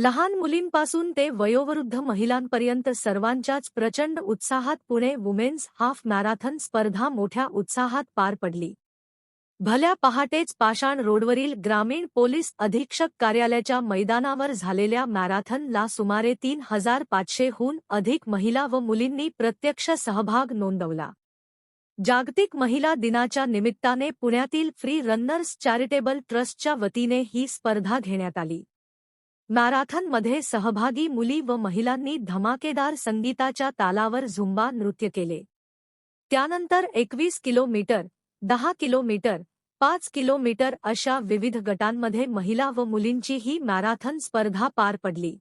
लहान मुलींपासून ते वयोवृद्ध महिलांपर्यंत सर्वांच्याच प्रचंड उत्साहात पुणे वुमेन्स हाफ मॅराथन स्पर्धा मोठ्या उत्साहात पार पडली. भल्या पहाटेच पाषाण रोडवरील ग्रामीण पोलीस अधीक्षक कार्यालयाच्या मैदानावर झालेल्या मॅराथनला सुमारे तीन हजार पाचशेहून अधिक महिला व मुलींनी प्रत्यक्ष सहभाग नोंदवला. जागतिक महिला दिनाच्या निमित्ताने पुण्यातील फ्री रन्नर्स चॅरिटेबल ट्रस्टच्या वतीने ही स्पर्धा घेण्यात आली. मॅराथनमध्ये सहभागी मुली व महिलांनी धमाकेदार संगीताच्या तालावर झुंबा नृत्य केले. त्यानंतर एकवीस किलोमीटर दहा किलोमीटर पाच किलोमीटर अशा विविध गटांमध्ये महिला व मुलींची ही मॅराथन स्पर्धा पार पडली.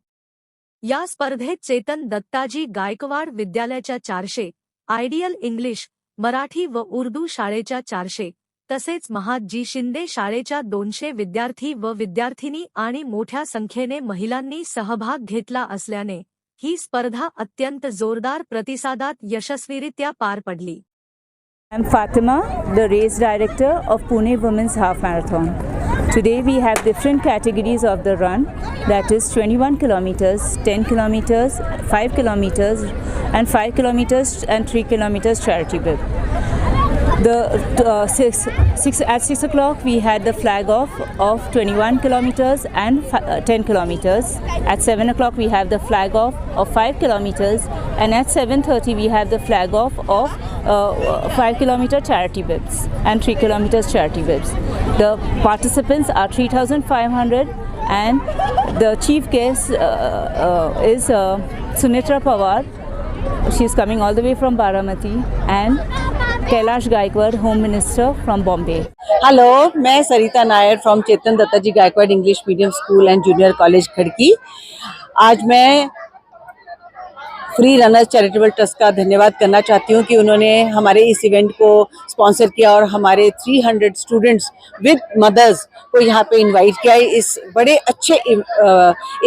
या स्पर्धेत चेतन दत्ताजी गायकवाड विद्यालयाच्या चारशे आयडियल इंग्लिश मराठी व उर्दू शाळेच्या चारशे तसेच महाजी शिंदे शाळेच्या दोनशे विद्यार्थी व विद्यार्थिनी आणि मोठ्या संख्येने महिलांनी सहभाग घेतला असल्याने ही स्पर्धा अत्यंत जोरदार प्रतिसादात यशस्वीरित्या पार पडली I'm Fatima, the race director of Pune Women's Half Marathon. Today we have different categories of the run that is 21 kilometers, 10 kilometers, 5 kilometers, and 5 kilometers and 3 kilometers charity bib. The uh, six, six at 6 o'clock we had the flag off of 21 kilometers and uh, 10 kilometers. At 7 o'clock we have the flag off of 5 kilometers and at 7.30 we have the flag off of uh, 5 kilometer charity bibs and 3 kilometers charity bibs. The participants are 3,500 and the chief guest uh, uh, is uh, Sunitra Pawar. She is coming all the way from Baramati and Kailash Gaikwad home minister from Bombay hello मैं Sarita Nair from Chetan Datta ji Gaikwad English medium school and junior college Khadki. आज मैं free runners charitable trust का धन्यवाद करना चाहती हूँ कि उन्होंने हमारे इस इवेंट को स्पॉन्सर किया और हमारे 300 स्टूडेंट्स विद मदर्स को यहाँ पे इनवाइट किया इस बड़े अच्छे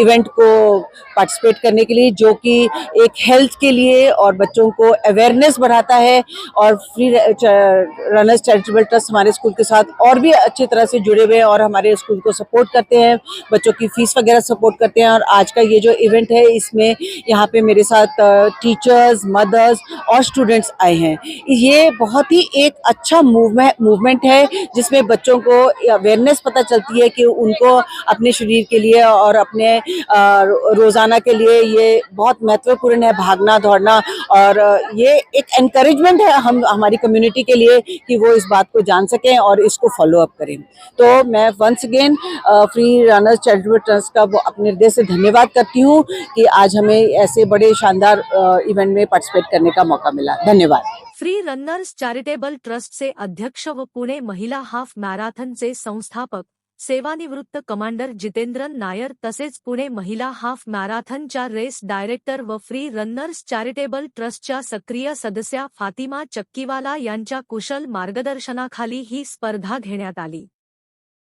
इवेंट को पार्टिसिपेट करने के लिए, जो कि एक हेल्थ के लिए और बच्चों को अवेयरनेस बढ़ाता है और फ्री रनर्स चैरिटेबल ट्रस्ट हमारे स्कूल के साथ और भी अच्छी तरह से जुड़े हुए हैं और हमारे स्कूल को सपोर्ट करते हैं, बच्चों की फ़ीस वगैरह सपोर्ट करते हैं और आज का ये जो इवेंट है, इसमें यहाँ पे मेरे साथ टीचर्स मदर्स और स्टूडेंट्स आए हैं। ये बहुत ही एक अच्छा मूवमेंट मूवमेंट है, जिसमें बच्चों को अवेयरनेस पता चलती है कि उनको अपने शरीर के लिए और अपने रोज़ाना के लिए ये बहुत महत्वपूर्ण है, भागना, दौड़ना और ये एक एनकरेजमेंट है हम, हमारी कम्युनिटी के लिए कि वो इस बात को जान सकें और इसको फॉलो अप करें। तो मैं once again free runners charitable trust का अपने हृदय से धन्यवाद करती हूँ कि आज हमें ऐसे बड़े शानदार इवेंट में पार्टिसिपेट करने का मौका मिला। धन्यवाद। फ्री रन्नर्स चॅरिटेबल ट्रस्टचे अध्यक्ष व पुणे महिला हाफ मॅराथनचे संस्थापक सेवानिवृत्त कमांडर जितेंद्रन नायर तसेच पुणे महिला हाफ मॅराथनच्या रेस डायरेक्टर व फ्री रन्नर्स चॅरिटेबल ट्रस्टच्या सक्रिय सदस्या फातिमा चक्कीवाला यांच्या कुशल मार्गदर्शनाखाली ही स्पर्धा घेण्यात आली.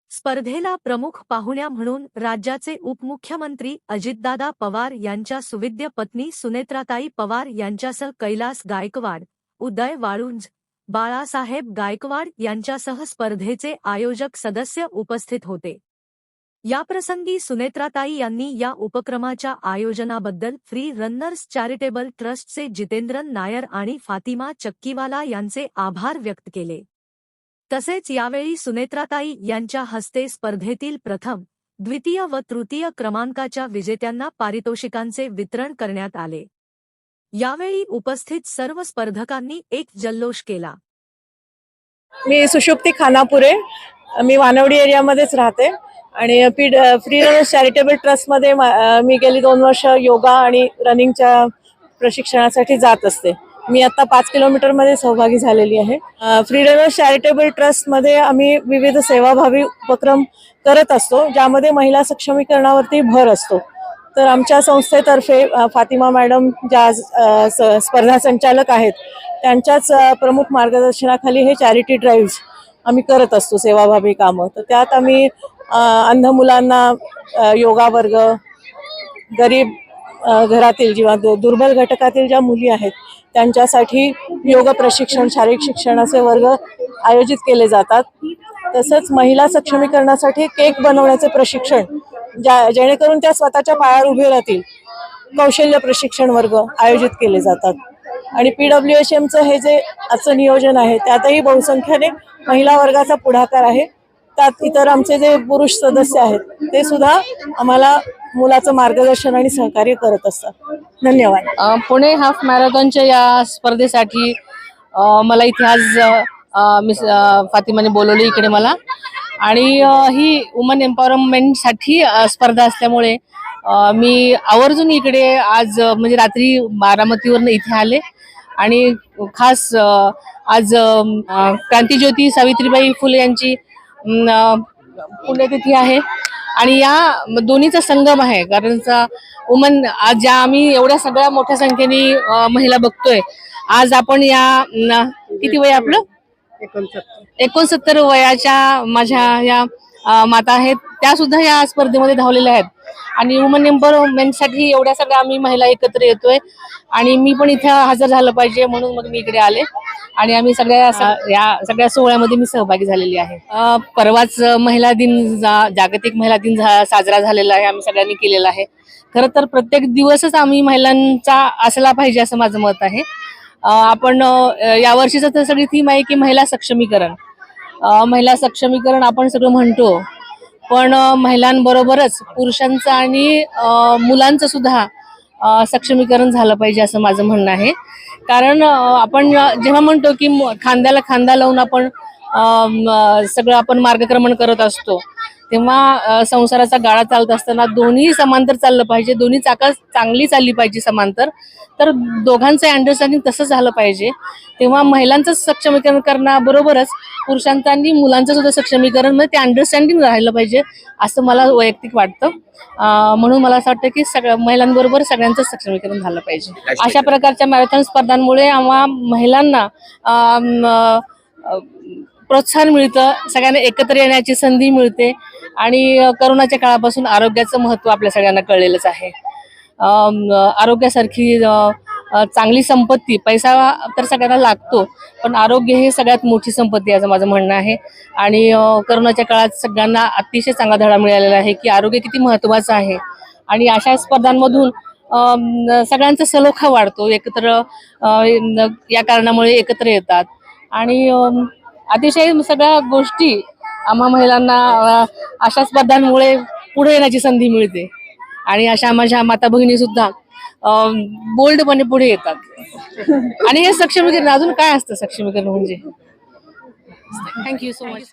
स्पर्धेला प्रमुख पाहुण्या म्हणून राज्याचे उपमुख्यमंत्री अजितदादा पवार यांच्या सुविद्य पत्नी सुनेत्राताई पवार यांच्यासह कैलास गायकवाड उदय वाळुंज बाळासाहेब गायकवाड यांच्यासह स्पर्धेचे आयोजक सदस्य उपस्थित होते. याप्रसंगी सुनेत्राताई यांनी या उपक्रमाच्या आयोजनाबद्दल फ्री रन्नर्स चॅरिटेबल ट्रस्टचे जितेंद्रन नायर आणि फातिमा चक्कीवाला यांचे आभार व्यक्त केले. तसेच यावेळी सुनेत्राताई यांच्या हस्ते स्पर्धेतील प्रथम द्वितीय व तृतीय क्रमांकाच्या विजेत्यांना पारितोषिकांचे वितरण करण्यात आले. यावेळी उपस्थित सर्व स्पर्धकांनी एक जल्लोष केला. मी सुषुप्ती खानापुरे मी वानवडी एरियामध्येच राहते आणि पी फ्री रनर्स चॅरिटेबल ट्रस्टमध्ये मी गेली दोन वर्ष योगा आणि रनिंगच्या प्रशिक्षणासाठी जात असते. मी आता पाच किलोमीटरमध्ये सहभागी झालेली आहे. फ्रीडम चॅरिटेबल ट्रस्टमध्ये आम्ही विविध सेवाभावी उपक्रम करत असतो ज्यामध्ये महिला सक्षमीकरणावरती भर असतो. तर आमच्या संस्थेतर्फे फातिमा मॅडम ज्या आज, स्पर्धा संचालक आहेत त्यांच्याच प्रमुख मार्गदर्शनाखाली हे चॅरिटी ड्राईव्ह आम्ही करत असतो सेवाभावी कामं. तर त्यात आम्ही अंध मुलांना योगा वर्ग गरीब घरातील किंवा दु- दुर्बल घटकातील ज्या मुली आहेत त्यांच्यासाठी योग प्रशिक्षण शारीरिक शिक्षणाचे वर्ग आयोजित केले जातात. तसंच महिला सक्षमीकरणासाठी केक बनवण्याचे प्रशिक्षण ज्या जेणेकरून त्या स्वतःच्या पायावर उभे राहतील कौशल्य प्रशिक्षण वर्ग आयोजित केले जातात. आणि पी डब्ल्यू एच एमचं हे जे आजचं नियोजन आहे त्यातही बहुसंख्याने महिला वर्गाचा पुढाकार आहे. त्यात इतर आमचे जे पुरुष सदस्य आहेत ते सुद्धा आम्हाला मुलाचं मार्गदर्शन आणि सहकार्य करत असतात. धन्यवाद. पुणे हाफ मॅरेथॉनच्या या स्पर्धेसाठी मला इथे आज मिस फातिमाने बोलवली इकडे मला. आणि ही वुमन एम्पॉवरमेंटसाठी स्पर्धा असल्यामुळे मी आवर्जून इकडे आज म्हणजे रात्री बारामतीवरनं इथे आले. आणि खास आज क्रांतीज्योती सावित्रीबाई फुले यांची पुण्यतिथी आहे. आणि या दोन्हीचा संगम आहे. कारण वुमन आज ज्या आम्ही एवढ्या सगळ्या मोठ्या संख्येने महिला बघतोय आज आपण या किती वय आपलं? एकोणसत्तर. वयाच्या माझ्या या माता आहेत. त्या सुद्धा या स्पर्धेमध्ये धावलेल्या आहेत. आणि वुमन एम्पॉवरमेंटसाठी एवढ्या सगळ्या आम्ही महिला एकत्र येतोय. आणि मी पण इथे हजर झालं पाहिजे म्हणून मग मी इकडे आले. आणि आम्ही सगळ्या या सगळ्या सोहळ्यामध्ये मी सहभागी झालेली आहे. परवाच महिला दिन जा- जागतिक महिला दिन साजरा झालेला आहे आम्ही सगळ्यांनी केलेला आहे. खरं तर प्रत्येक दिवसच आम्ही महिलांचा असला पाहिजे असं माझं मत आहे. आपण यावर्षीचं तर सगळी थीम आहे की महिला सक्षमीकरण. महिला सक्षमीकरण आपण सगळं म्हणतो पण महिलांबरोबरच पुरुषांचं आणि मुलांचं सुद्धा सक्षमीकरण झालं पाहिजे असं माझं म्हणणं आहे. कारण आपण जेव्हा म्हणतो की खांद्याला खांदा लावून आपण सगळं आपण मार्गक्रमण करत असतो. तेव्हा संसाराचा गाळा चालत असताना दोन्ही समांतर चाललं पाहिजे दोन्ही चाका चांगली चालली पाहिजे समांतर. तर दोघांचं अंडरस्टँडिंग तसं झालं पाहिजे. तेव्हा महिलांचं सक्षमीकरण करण्याबरोबरच पुरुषांचं आणि मुलांचं सुद्धा सक्षमीकरण म्हणजे ते अंडरस्टँडिंग राहिलं पाहिजे असं मला वैयक्तिक वाटतं. म्हणून मला असं वाटतं की सगळ्या महिलांबरोबर सगळ्यांचं सक्षमीकरण झालं पाहिजे. अशा प्रकारच्या मॅरेथॉन स्पर्धांमुळे आम्हा महिलांना प्रोत्साहन मिळतं सगळ्यांना एकत्र येण्याची संधी मिळते आणि करोनाच्या काळापासून आरोग्याचं महत्त्व आपल्या सगळ्यांना कळलेलंच आहे. आरोग्यासारखी चांगली संपत्ती पैसा तर सगळ्यांना लागतो पण आरोग्य हे सगळ्यात मोठी संपत्ती याचं असं माझं म्हणणं आहे. आणि करोनाच्या काळात सगळ्यांना अतिशय चांगला धडा मिळालेला आहे की आरोग्य किती महत्त्वाचं आहे. आणि अशा स्पर्धांमधून सगळ्यांचा सलोखा वाढतो एकत्र या कारणामुळे एकत्र येतात. आणि अतिशय सगळ्या गोष्टी आम्हा महिलांना अशा स्पर्धांमुळे पुढे येण्याची संधी मिळते. आणि अशा माझ्या माता भगिनी सुद्धा बोल्डपणे पुढे येतात. आणि हे सक्षमीकरण अजून काय असतं सक्षमीकरण म्हणजे? Thank you so much